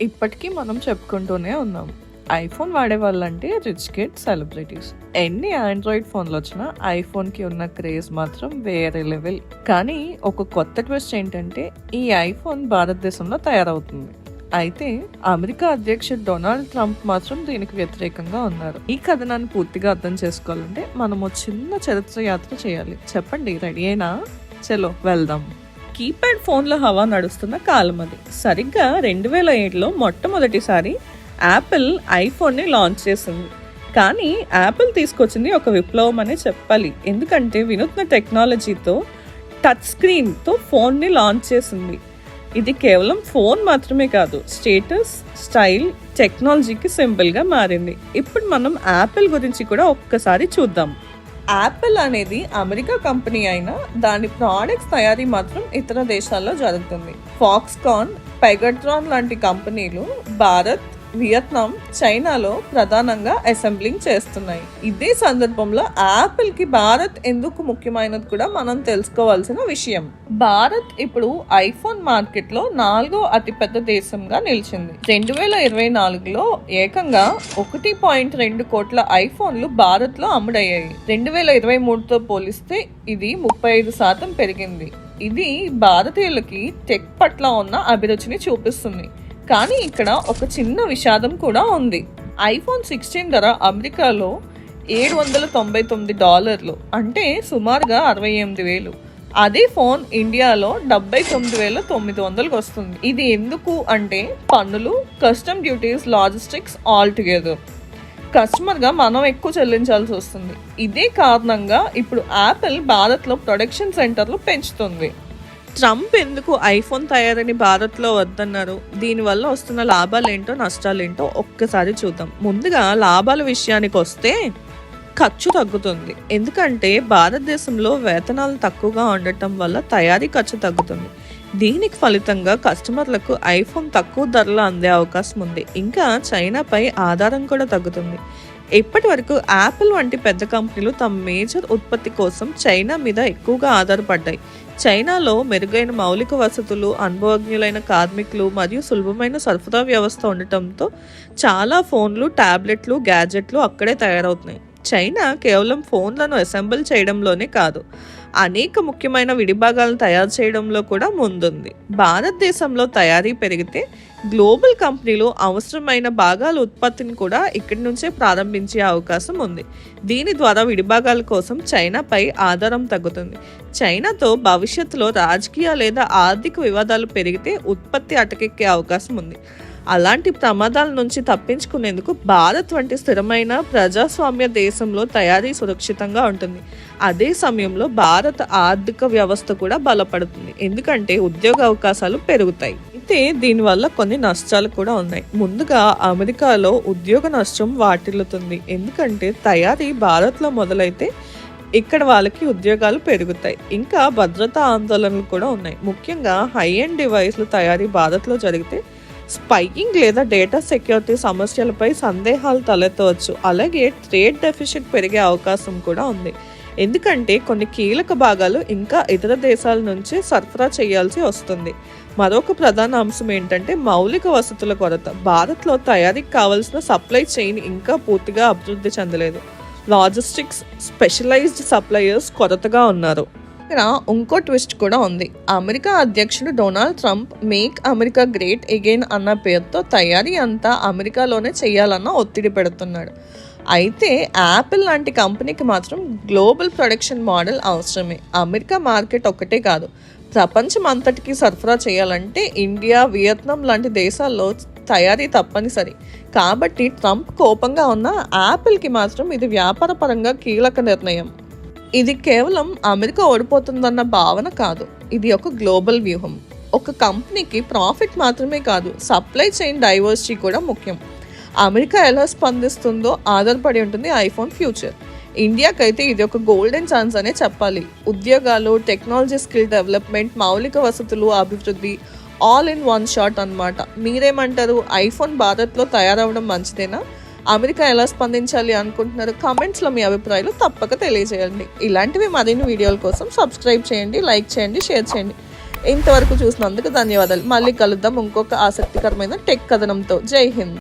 ఇప్పటికీ మనం చెప్పుకుంటూనే ఉన్నాం. ఐఫోన్ వాడే వాళ్ళంటే రిచ్ కిడ్ సెలబ్రిటీస్. ఎన్ని ఆండ్రాయిడ్ ఫోన్లు వచ్చినా ఐఫోన్కి ఉన్న క్రేజ్ మాత్రం వేరే లెవెల్. కానీ ఒక కొత్త ట్విస్ట్ ఏంటంటే ఈ ఐఫోన్ భారతదేశంలో తయారవుతుంది. అయితే అమెరికా అధ్యక్షుడు డొనాల్డ్ ట్రంప్ మాత్రం దీనికి వ్యతిరేకంగా ఉన్నారు. ఈ కథనాన్ని పూర్తిగా అర్థం చేసుకోవాలంటే మనము చిన్న చరిత్ర యాత్ర చేయాలి. చెప్పండి రెడీ అయినా? చలో వెళ్దాం. కీప్యాడ్ ఫోన్ల హవా నడుస్తున్న కాలం అది. సరిగ్గా రెండు వేల ఏడులో మొట్టమొదటిసారి యాపిల్ ఐఫోన్ని లాంచ్ చేసింది. కానీ యాపిల్ తీసుకొచ్చింది ఒక విప్లవం అనే చెప్పాలి. ఎందుకంటే వినూత్న టెక్నాలజీతో టచ్ స్క్రీన్తో ఫోన్ని లాంచ్ చేసింది. ఇది కేవలం ఫోన్ మాత్రమే కాదు స్టేటస్ స్టైల్ టెక్నాలజీకి సింపుల్గా మారింది. ఇప్పుడు మనం యాపిల్ గురించి కూడా ఒక్కసారి చూద్దాం. యాపిల్ అనేది అమెరికా కంపెనీ అయినా దాని ప్రోడక్ట్స్ తయారీ మాత్రం ఇతర దేశాల్లో జరుగుతుంది. ఫాక్స్కాన్ పెగట్రాన్ లాంటి కంపెనీలు భారత్ వియత్నాం చైనాలో ప్రధానంగా అసెంబ్లింగ్ చేస్తున్నాయి. ఇదే సందర్భంలో యాపిల్కి భారత్ ఎందుకు ముఖ్యమైనది కూడా మనం తెలుసుకోవాల్సిన విషయం. భారత్ ఇప్పుడు ఐఫోన్ మార్కెట్లో నాలుగో అతిపెద్ద దేశంగా నిలిచింది. రెండు వేల ఇరవై నాలుగులో ఏకంగా ఒకటి పాయింట్ రెండు కోట్ల ఐఫోన్లు భారత్లో అమ్ముడయ్యాయి. రెండు వేల ఇరవై మూడుతో పోలిస్తే ఇది ముప్పై ఐదు శాతం పెరిగింది. ఇది భారతీయులకి టెక్ పట్ల ఉన్న అభిరుచిని చూపిస్తుంది. కానీ ఇక్కడ ఒక చిన్న విషాదం కూడా ఉంది. ఐఫోన్ సిక్స్టీన్ ధర అమెరికాలో ఏడు వందల తొంభై తొమ్మిది డాలర్లు అంటే సుమారుగా అరవై ఎనిమిది వేలు. అదే ఫోన్ ఇండియాలో డెబ్బై తొమ్మిది వేల తొమ్మిది వందలకు వస్తుంది ఇది ఎందుకు అంటే పన్నులు custom duties logistics all together. కస్టమర్గా మనం ఎక్కువ చెల్లించాల్సి వస్తుంది. ఇదే కారణంగా ఇప్పుడు యాపిల్ భారత్లో ప్రొడక్షన్ సెంటర్లు పెంచుతుంది. ట్రంప్ ఎందుకు ఐఫోన్ తయారని భారత్లో వద్దన్నారు? దీనివల్ల వస్తున్న లాభాలు ఏంటో నష్టాలు ఏంటో ఒక్కసారి చూద్దాం. ముందుగా లాభాల విషయానికి వస్తే ఖర్చు తగ్గుతుంది. ఎందుకంటే భారతదేశంలో వేతనాలు తక్కువగా ఉండటం వల్ల తయారీ ఖర్చు తగ్గుతుంది. దీనికి ఫలితంగా కస్టమర్లకు ఐఫోన్ తక్కువ ధరలో అందే అవకాశం ఉంది. ఇంకా చైనాపై ఆధారం కూడా తగ్గుతుంది. ఇప్పటి వరకు యాపిల్ వంటి పెద్ద కంపెనీలు తమ మేజర్ ఉత్పత్తి కోసం చైనా మీద ఎక్కువగా ఆధారపడ్డాయి. చైనాలో మెరుగైన మౌలిక వసతులు అనుభవజ్ఞులైన కార్మికులు మరియు సులభమైన సరఫరా వ్యవస్థ ఉండటంతో చాలా ఫోన్లు ట్యాబ్లెట్లు గ్యాజెట్లు అక్కడే తయారవుతున్నాయి. చైనా కేవలం ఫోన్లను అసెంబుల్ చేయడంలోనే కాదు అనేక ముఖ్యమైన విడిభాగాలను తయారు చేయడంలో కూడా ముందుంది. భారతదేశంలో తయారీ పెరిగితే గ్లోబల్ కంపెనీలు అవసరమైన భాగాల ఉత్పత్తిని కూడా ఇక్కడి నుంచే ప్రారంభించే అవకాశం ఉంది. దీని ద్వారా విడిభాగాల కోసం చైనాపై ఆధారం తగ్గుతుంది. చైనాతో భవిష్యత్తులో రాజకీయ లేదా ఆర్థిక వివాదాలు పెరిగితే ఉత్పత్తి అటకెక్కే అవకాశం ఉంది. అలాంటి ప్రమాదాల నుంచి తప్పించుకునేందుకు భారత్ వంటి స్థిరమైన ప్రజాస్వామ్య దేశంలో తయారీ సురక్షితంగా ఉంటుంది. అదే సమయంలో భారత ఆర్థిక వ్యవస్థ కూడా బలపడుతుంది. ఎందుకంటే ఉద్యోగ అవకాశాలు పెరుగుతాయి. అయితే దీనివల్ల కొన్ని నష్టాలు కూడా ఉన్నాయి. ముందుగా అమెరికాలో ఉద్యోగ నష్టం వాటిల్లుతుంది. ఎందుకంటే తయారీ భారత్లో మొదలైతే ఇక్కడ వాళ్ళకి ఉద్యోగాలు పెరుగుతాయి. ఇంకా భద్రతా ఆందోళనలు కూడా ఉన్నాయి. ముఖ్యంగా హై ఎండ్ డివైస్లు తయారీ భారత్లో జరిగితే స్పైకింగ్ లేదా డేటా సెక్యూరిటీ సమస్యలపై సందేహాలు తలెత్తవచ్చు. అలాగే ట్రేడ్ డెఫిషిట్ పెరిగే అవకాశం కూడా ఉంది. ఎందుకంటే కొన్ని కీలక భాగాలు ఇంకా ఇతర దేశాల నుంచి సరఫరా చేయాల్సి వస్తుంది. మరొక ప్రధాన అంశం ఏంటంటే మౌలిక వసతుల కొరత. భారత్లో తయారీకి కావాల్సిన సప్లై చైన్ ఇంకా పూర్తిగా అభివృద్ధి చెందలేదు. లాజిస్టిక్స్ స్పెషలైజ్డ్ సప్లయర్స్ కొరతగా ఉన్నారు. ఇక్కడ ఇంకో ట్విస్ట్ కూడా ఉంది. అమెరికా అధ్యక్షుడు Donald Trump make America great again అన్న పేరుతో తయారీ అంతా అమెరికాలోనే చేయాలన్న ఒత్తిడి పెడుతున్నాడు. అయితే యాపిల్ లాంటి కంపెనీకి మాత్రం గ్లోబల్ ప్రొడక్షన్ మోడల్ అవసరమే. అమెరికా మార్కెట్ ఒక్కటే కాదు ప్రపంచం అంతటికి సరఫరా చేయాలంటే ఇండియా వియత్నాం లాంటి దేశాల్లో తయారీ తప్పనిసరి. కాబట్టి ట్రంప్ కోపంగా ఉన్న యాపిల్కి మాత్రం ఇది వ్యాపారపరంగా కీలక నిర్ణయం. ఇది కేవలం అమెరికా ఓడిపోతుందన్న భావన కాదు. ఇది ఒక గ్లోబల్ వ్యూహం. ఒక కంపెనీకి ప్రాఫిట్ మాత్రమే కాదు సప్లై చైన్ డైవర్సిటీ కూడా ముఖ్యం. అమెరికా ఎలా స్పందిస్తుందో ఆధారపడి ఉంటుంది ఐఫోన్ ఫ్యూచర్. ఇండియాకైతే ఇది ఒక గోల్డెన్ ఛాన్స్ అనే చెప్పాలి. ఉద్యోగాలు టెక్నాలజీ స్కిల్ డెవలప్మెంట్ మౌలిక వసతులు అభివృద్ధి ఆల్ ఇన్ వన్ షాట్ అన్నమాట. మీరేమంటారు? ఐఫోన్ భారత్లో తయారవడం మంచిదేనా? అమెరికా ఎలా స్పందించాలి అనుకుంటున్నారు కామెంట్స్లో మీ అభిప్రాయాలు తప్పక తెలియజేయండి. ఇలాంటివి మరిన్ని వీడియోల కోసం సబ్స్క్రైబ్ చేయండి లైక్ చేయండి షేర్ చేయండి. ఇంతవరకు చూసినందుకు ధన్యవాదాలు. మళ్ళీ కలుద్దాం ఇంకొక ఆసక్తికరమైన టెక్ కథనంతో. జై హింద్.